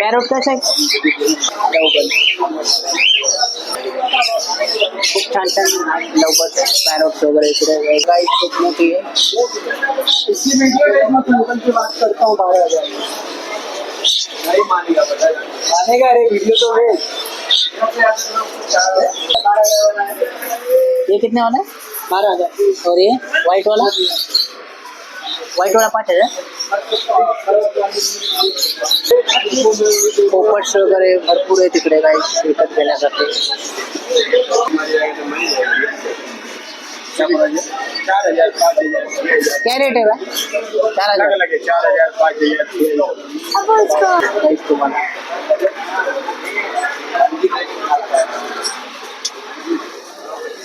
Parrot आहे लवकर खूप छान छान लवकर पॅरोट्स वगैरे इकडे गाईड खूप मोठी आहे इसी वीडियो में मैं लोकल की बात करता हूँ बारह हज़ार नहीं मानेगा पता मानेगा अरे वीडियो तो है ये कितने वाला है? बारह हज़ार। और ये व्हाइट वाला? व्हाइट वाला पाच हज़ार। पोपट्स वगैरे भरपूर आहे तिकडे काही विकत घेण्यासाठी काय रेट बा चार हज़ार। है चार हज़ार पाँच हज़ार।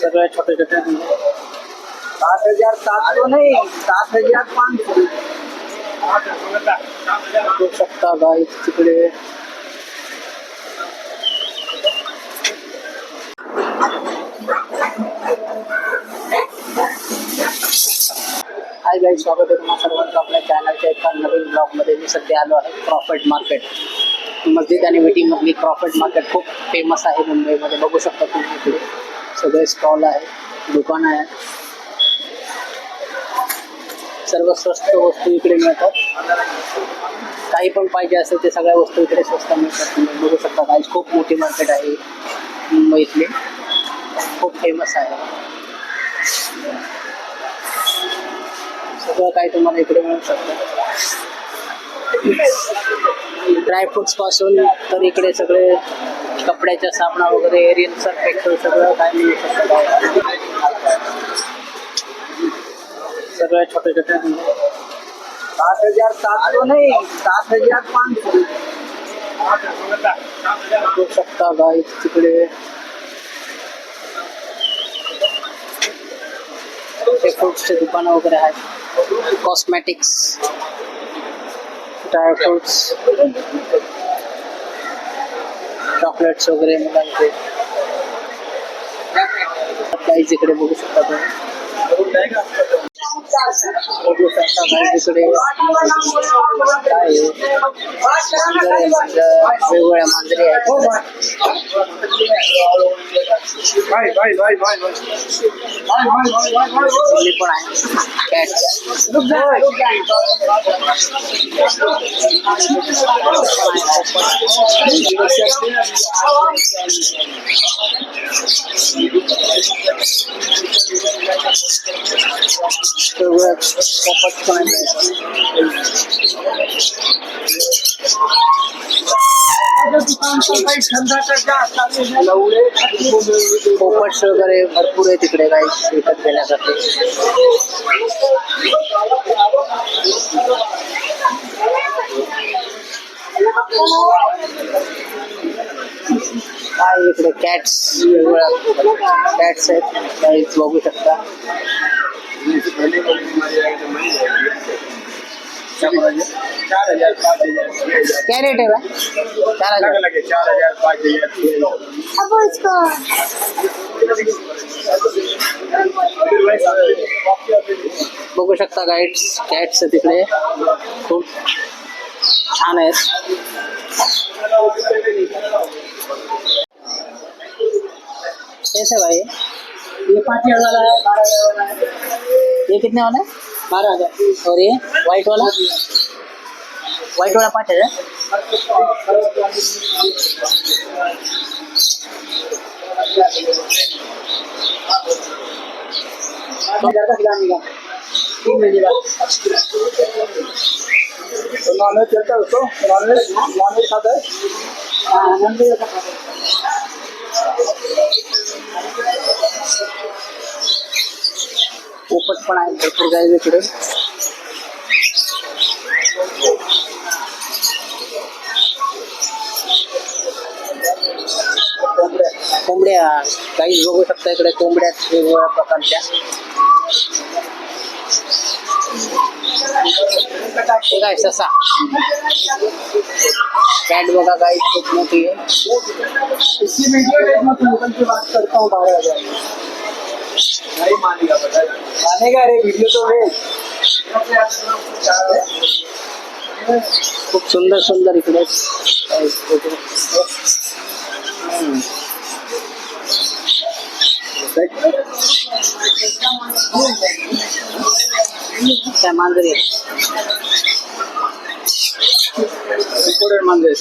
काहीच छोटे छोटे। सात हज़ार सात नहीं, सात हज़ार पाँच शकता हाय स्वागत आहे तुम्हाला सर्वांचं आपल्या चॅनलच्या एका नवीन ब्लॉगमध्ये मी। सध्या आलो आहे प्रॉफिट मार्केट। मस्जिद आणि वेटिंगमधली प्रॉफिट मार्केट खूप फ़ेमस आहे मुंबईमध्ये. बघू शकता तुम्ही इकडे. सगळे स्टॉल आहे दुकान आहे सर्व स्वस्त वस्तू इकडे मिळतात. काही पण पाहिजे असेल ते सगळ्या वस्तू इकडे स्वस्त मिळतात. तुम्ही बघू शकता गाईज खूप मोठी मार्केट आहे मुंबईतली खूप फ़ेमस आहे. सगळं काही तुम्हाला इकडे मिळू शकतं. ड्रायफ्रुट्स पासून तर इकडे सगळे कपड्याच्या साबणा वगैरे एरियल सर्फ एक्सेल सगळं काय मिळू शकतं सगळ्या छोटे छोटे सात हज़ार सात नहीं सात हज़ार पाँच सौ बघू शकता तिकडे. फ्रुट्सचे दुकानं वगैरे आहेत. कॉस्मॅटिक्स ड्रायफ्रुट्स चॉकलेट्स वगैरे मुलांचे. इकडे बघू शकता तुम्ही वेगवेगळ्या मांजरी आहेत पण आहे the rest of what time पोपट वगैरे भरपूर आहे तिकडे काही विकत घेण्यासाठी काय इकडे कॅट्स वेगवेगळ्या कॅट्स आहेत काही बघू शकता. क्या रेट है भाई? चार हज़ार। लगे चार हज़ार पाँच हज़ार अब शकता गाईड्स कॅट्स तिकडे खूब छान है कैसे भाई? ये पाँच हज़ार वाला है? बारह हज़ार। वाला है ये? कितने वाला? है बारह हज़ार। और ये व्हाइट वाला व्हाइट वाला पाँच हज़ार चलता है। पण आहे भरपूर गाई इकडे कोंबड्या कोंबड्या बघू शकता इकडे कोंबड्या वेगवेगळ्या प्रकारच्या काय ससा कॅट बघा गाईज खूप मोठी आहे हूँ नहीं मानेगा पता मानेगा रे वीडियो तो खूप सुंदर सुंदर इकडे. काय मांजरी मांजर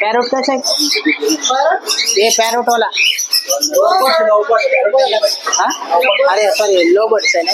पॅरोट कसं हे? पॅरोट वाला। अरे सॉरी लो बर्ड्स आहे ना?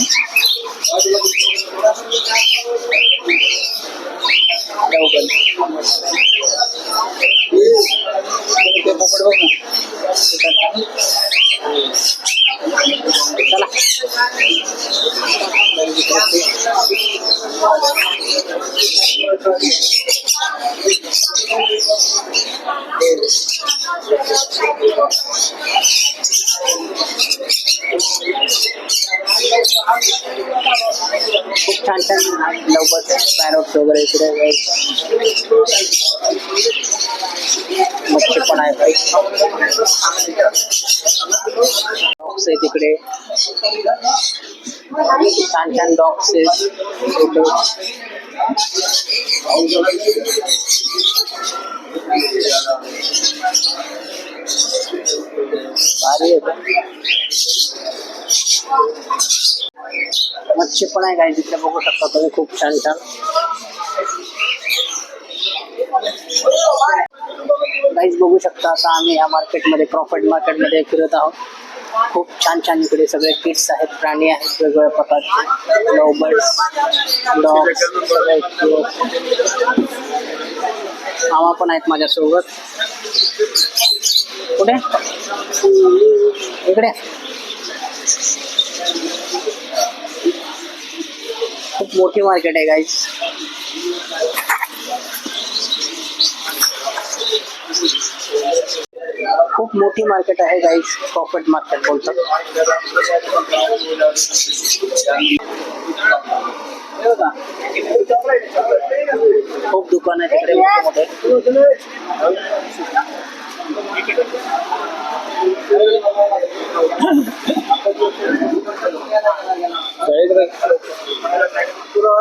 छान लवकर पॅरोट्स वगैरे इकडे मच्छी पण आहे आहे तिकडे छान छान डॉग्स आहेत भारी आहे मच्छी पण आहे काही तिकडे बघू शकता तुम्ही खूप छान छान गाईज बघू शकता आता आम्ही या मार्केटमध्ये प्रॉफिट मार्केटमध्ये फिरत आहोत. खूप छान छान इकडे सगळे किट्स आहेत, प्राणी आहेत, वेगवेगळ्या प्रकारचे. लव बर्ड्स डॉग्स मामा पण आहेत माझ्यासोबत. कुठे? इकडे. खूप मार्केट आहे गाईज खूप मोठी मार्केट आहे गाईज प्रॉफिट मार्केट बोलतात हे. खूप दुकान आहे तिकडे मोठे मोठे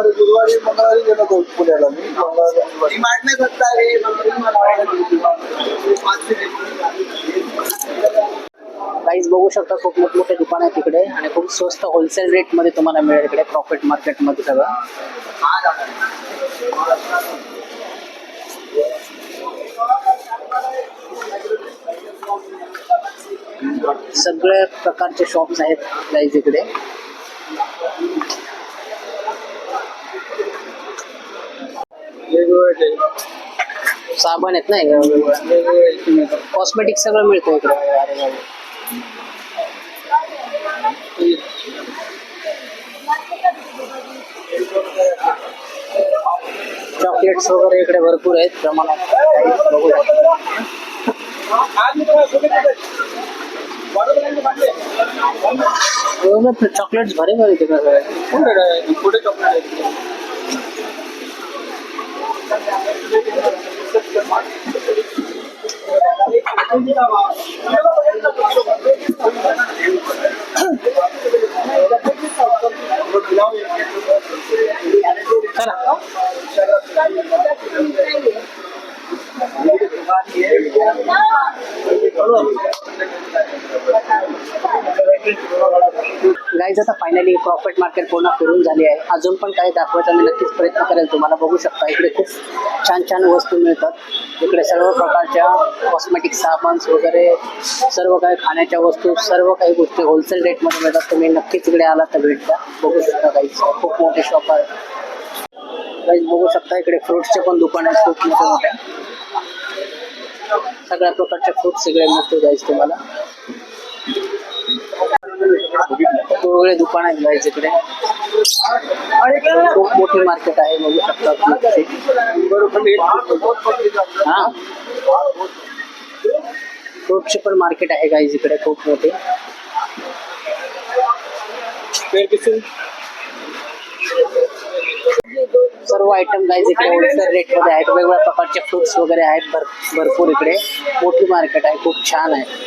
शुक्रवारी गुरुवारी मंगळवारी गेलो होतो पुण्याला मी. मंगळवारी नाही करता बघू शकता खूप मोठमोठे दुकान आहे तिकडे आणि खूप स्वस्त होलसेल रेटमध्ये तुम्हाला मिळेल इकडे प्रॉफिट मार्केटमध्ये सगळं. सगळ्या प्रकारचे शॉप्स आहेत गाईज इकडे. साबण आहेत ना कॉस्मेटिक सगळं मिळतं इकडे. चॉकलेट्स वगैरे इकडे भरपूर आहेत. प्रमाणात चॉकलेट्स भारी भारी कुठे चॉकलेट गाईज आता झालेली प्रॉफिट मार्केट पूर्ण फिरून झाली आहे. अजून पण काही दाखवायचा मी नक्कीच प्रयत्न करेल तुम्हाला. बघू शकता इकडे खूप छान छान वस्तू मिळतात. इकडे सर्व प्रकारच्या कॉस्मेटिक साबन्स वगैरे सर्व काही खाण्याच्या वस्तू सर्व काही गोष्टी होलसेल रेटमध्ये मिळतात. तुम्ही नक्कीच इकडे आला तर भेट द्या. बघू शकता काही खूप मोठे शॉप आहे काही बघू शकता इकडे फ्रुट्सचे पण दुकान आहेत खूप मोठे मोठे सगळ्या प्रकारचे फ्रुट्स इकडे मिळतो जायचं तुम्हाला. वेगवेगळे दुकान आहेत गाईज इकडे खूप मोठी मार्केट आहे बघू शकता हा? फ्रुटची पण मार्केट आहे गाईज इकडे खूप मोठी. सर्व आयटम गाईज इकडे होलसेल रेट मध्ये आहेत वेगवेगळ्या प्रकारचे फ्रुट्स वगैरे आहेत भरपूर इकडे. मोठी मार्केट आहे खूप छान आहे.